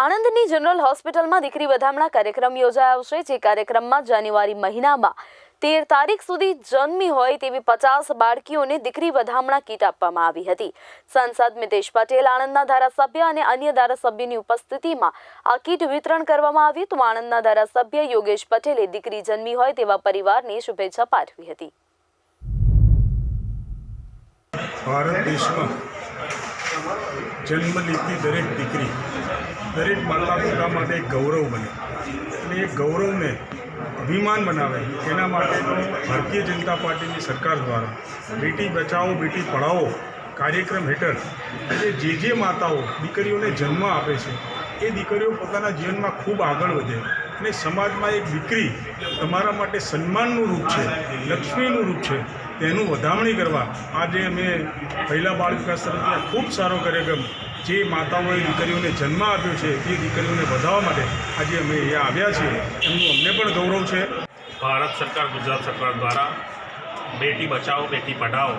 આણંદની general હોસ્પિટલમાં દીકરી વધામણા કાર્યક્રમ યોજાયો છે, જે કાર્યક્રમમાં જાન્યુઆરી મહિનામાં તેર તારીખ સુધી જન્મી હોય તેવી પચાસ બાળકીઓને દીકરી વધામણા કીટ આપવામાં આવી હતી. સાંસદ મિતેશ પટેલ આણંદના ધારાસભ્ય અને અન્ય ધારાસભ્યની ઉપસ્થિતિમાં આ કીટ વિતરણ કરવામાં આવ્યું તો આણંદના ધારાસભ્ય યોગેશ પટેલે દીકરી જન્મી હોય તેવા પરિવારને શુભેચ્છા પાઠવી હતી. ભારત દેશમાં જન્મ લેતી દરેક દીકરી દરેક માતા પિતા માટે એક ગૌરવ બને. અને એ ગૌરવને અભિમાન બનાવે એના માટેનો ભારતીય જનતા પાર્ટીની સરકાર દ્વારા બેટી બચાવો, બેટી પઢાઓ કાર્યક્રમ હેઠળ જે જે માતાઓ, દીકરીઓને જન્મ આપે છે, એ દીકરીઓ પોતાના જીવનમાં ખૂબ આગળ વધે. અને સમાજમાં એક દીકરી તમારા માટે સન્માનનું રૂપ છે, લક્ષ્મીનું રૂપ છે, તેનું વધામણી કરવા આજે અમે પહેલાં બાળ વિકાસ તરફથી ખૂબ સારો કાર્યક્રમ જે માતાઓએ દીકરીઓને જન્મ આપ્યો છે તે દીકરીઓને વધારવા માટે આજે અમે અહીંયા આવ્યા છીએ. એમનું અમને પણ ગૌરવ છે. ભારત સરકાર, ગુજરાત સરકાર દ્વારા બેટી બચાવો, બેટી પઢાઓ,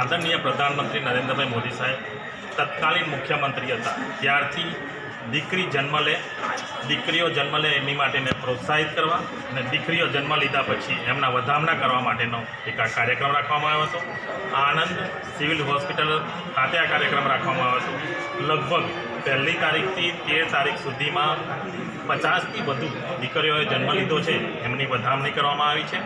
આદરણીય પ્રધાનમંત્રી નરેન્દ્રભાઈ મોદી સાહેબ, તત્કાલીન મુખ્યમંત્રી હતા. ત્યારથી દીકરી જન્મ લે, દીકરીઓ જન્મ લે એમની માટેને પ્રોત્સાહિત કરવા અને દીકરીઓ જન્મ લીધા પછી એમના વધામણા કરવા માટેનો એક આ કાર્યક્રમ રાખવામાં આવ્યો હતો. આનંદ સિવિલ હોસ્પિટલ ખાતે આ કાર્યક્રમ રાખવામાં આવ્યો હતો. લગભગ પહેલી તારીખથી તેર તારીખ સુધીમાં પચાસથી વધુ દીકરીઓએ જન્મ લીધો છે. એમની વધામણી કરવામાં આવી છે.